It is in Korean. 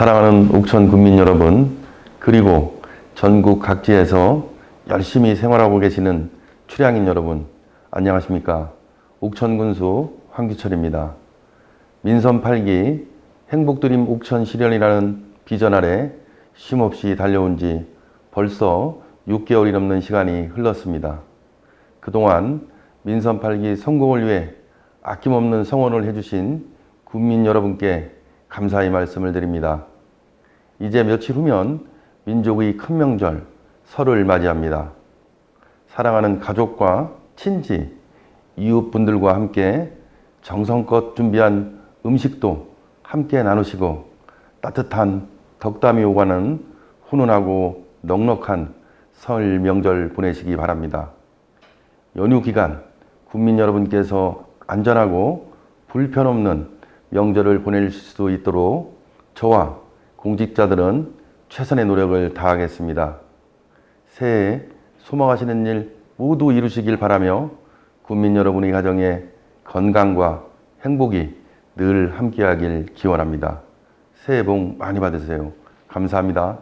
사랑하는 옥천 국민 여러분, 그리고 전국 각지에서 열심히 생활하고 계시는 출향인 여러분, 안녕하십니까. 옥천군수 황규철입니다. 민선 8기 행복드림 옥천 실현이라는 비전 아래 쉼없이 달려온 지 벌써 6개월이 넘는 시간이 흘렀습니다. 그동안 민선 8기 성공을 위해 아낌없는 성원을 해주신 국민 여러분께 감사의 말씀을 드립니다. 이제 며칠 후면 민족의 큰 명절 설을 맞이합니다. 사랑하는 가족과 친지, 이웃분들과 함께 정성껏 준비한 음식도 함께 나누시고 따뜻한 덕담이 오가는 훈훈하고 넉넉한 설 명절 보내시기 바랍니다. 연휴 기간 국민 여러분께서 안전하고 불편 없는 명절을 보낼 수 있도록 저와 공직자들은 최선의 노력을 다하겠습니다. 새해 소망하시는 일 모두 이루시길 바라며 국민 여러분의 가정에 건강과 행복이 늘 함께하길 기원합니다. 새해 복 많이 받으세요. 감사합니다.